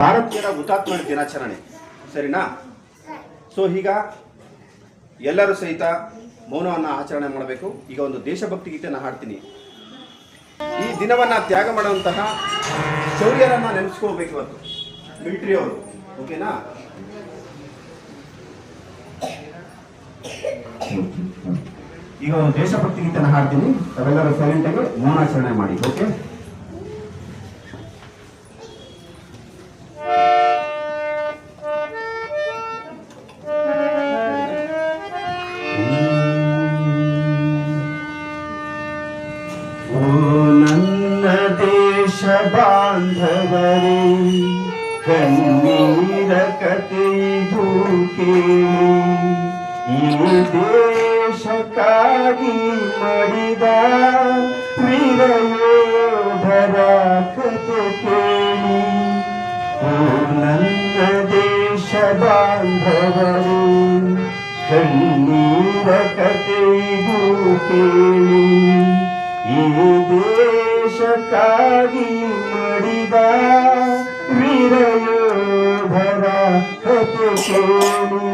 ಭಾರತೀಯರ ಹುತಾತ್ಮ ದಿನಾಚರಣೆ. ಸರಿನಾ? ಸೊ ಈಗ ಎಲ್ಲರೂ ಸಹಿತ ಮೌನವನ್ನ ಆಚರಣೆ ಮಾಡಬೇಕು. ಈಗ ಒಂದು ದೇಶಭಕ್ತಿ ಗೀತೆಯನ್ನು ಹಾಡ್ತೀನಿ. ಈ ದಿನವನ್ನ ತ್ಯಾಗ ಮಾಡುವಂತಹ ಶೌರ್ಯರನ್ನ ನೆನೆಸ್ಕೋಬೇಕು ಇವತ್ತು. ಮಿಲಿಟರಿ ಅವರು. ಓಕೆನಾ ಈಗ ಒಂದು ದೇಶಭಕ್ತಿ ಗೀತೆಯನ್ನು ಹಾಡ್ತೀನಿ. ತಾವೆಲ್ಲರೂ ಸೈಲೆಂಟ್ ಆಗಿ ಮೌನಾಚರಣೆ ಮಾಡಿ. ಓಕೆ ದೇಶ ಬಾಂಧವರೇ ಕಣ್ಣೀರ ಕಥೆಯಿದು ಕೇಳಿ ಈ ದೇಶಕ್ಕಾಗಿ ಮಡಿದ ವೀರಯೋಧರ ಕಥೆ ಕೇಳಿ ಓ ನನ್ನ ದೇಶ ಬಾಂಧವರೇ ಕಣ್ಣೀರ ಕಥೆಯಿದು ಕೇಳಿ ಈ ವೀರಯೋಧರ ಕಥೆ ಕೇಳಿ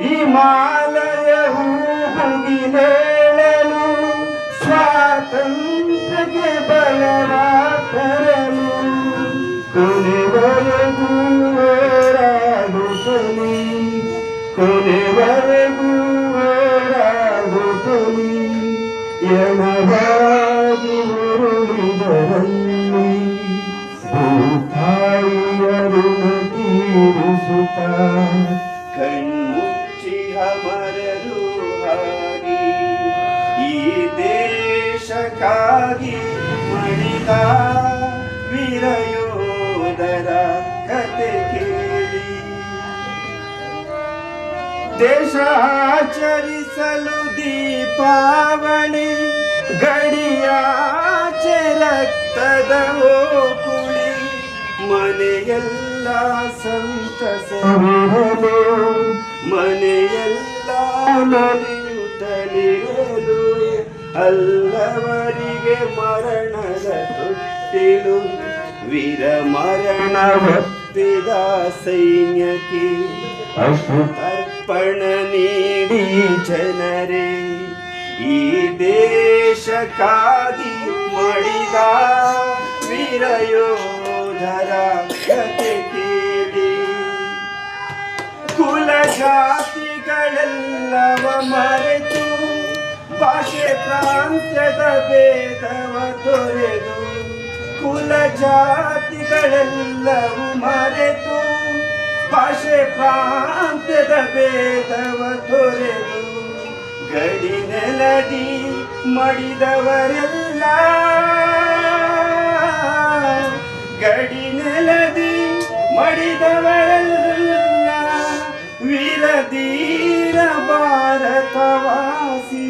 ಹಿಮಾಲಯ ಮುಗಿಲೇಳಲು ಸ್ವಾತಂತ್ರ್ಯಕ್ಕೆ ಬಲವ ತರಲು ಕೊನೆವರೆಗೂ ಹೋರಾಡುತ್ತಲೇ ಕೊನೆವರೆಗೂ ಹೋರಾಡುತ್ತಲೇ ಯಮವಾಗಿ ಉರುಳಿದರಲ್ಲಿ ಭೂತಾಯಿಯರು ತೀರಿಸುತ್ತ ಕಣ್ಮುಚ್ಚಿ ಅಮರರು ಹಾರಿ ಈ ದೇಶಕ್ಕಾಗಿ ಮಡಿದ ವೀರಯೋಧರ ಕತೆ ಕೇಳಿ. ದೇಶ ಆಚರಿಸಲು ದೀಪಾವಳಿ ಗಡಿಯಾಚೆ ರಕ್ತದ ಓಕುಳಿ ಮನೆಯೆಲ್ಲ ಸಂತಸ ಮನೆಯೆಲ್ಲ ಮನೆಯುತ್ತಲಿರಲು ಅಲ್ಲವರಿಗೆ ಮರಣದ ತೊಟ್ಟಿಲು ವೀರ ಮರಣ ಭಕ್ತಿದ ಸೈನ್ಯಕ್ಕೆ ಅರ್ಪಣ ನೀಡಿ ಜನರೇ, ಈ ದೇಶಕ್ಕಾಗಿ ಮಡಿದ ವೀರಯೋಧರ ಕತೆ ಕೇಳಿ. ಕುಲ ಜಾತಿಗಳೆಲ್ಲವ ಮರೆತು ಭಾಷೆ ಪ್ರಾಂತ್ಯದ ಭೇದವ ತೊರೆದು ಕುಲ ಜಾತಿಗಳೆಲ್ಲವೂ ಮರೆತು ಭಾಷೆ ಪ್ರಾಂತ್ಯದ ಭೇದವ ತೊರೆದು ಗಡಿ ನೆಲದಿ ಮಡಿದವರೆಲ್ಲ. ಗಡಿ ನೆಲದಿ ಮಡಿದವರೆಲ್ಲ. ವೀರಧೀರ ಭಾರತವಾಸಿ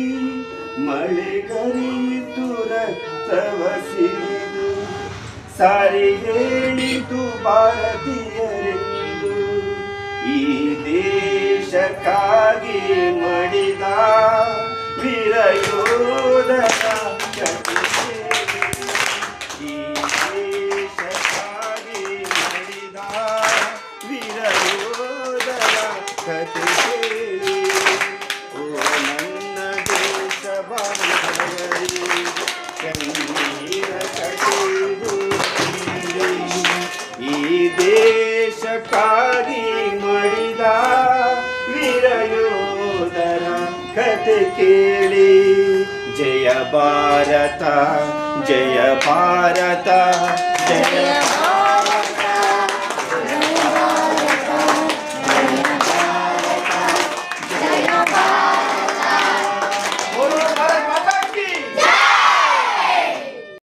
ಮಳೆಗರಿಯಿತು ರಕ್ತವ ಸಿರಿದು ಸಾರಿ ಹೇಳಿತು ಭಾರತೀಯರೆಂದು. ಈ ದೇಶಕ್ಕಾಗಿ ಮಡಿದ ದೇಶಕ್ಕಾಗಿ ಮಡಿದ ವೀರಯೋಧರ ಕತೆ ಕೇಳಿ ಜಯ ಭಾರತ ಜಯ ಭಾರತ ಜಯ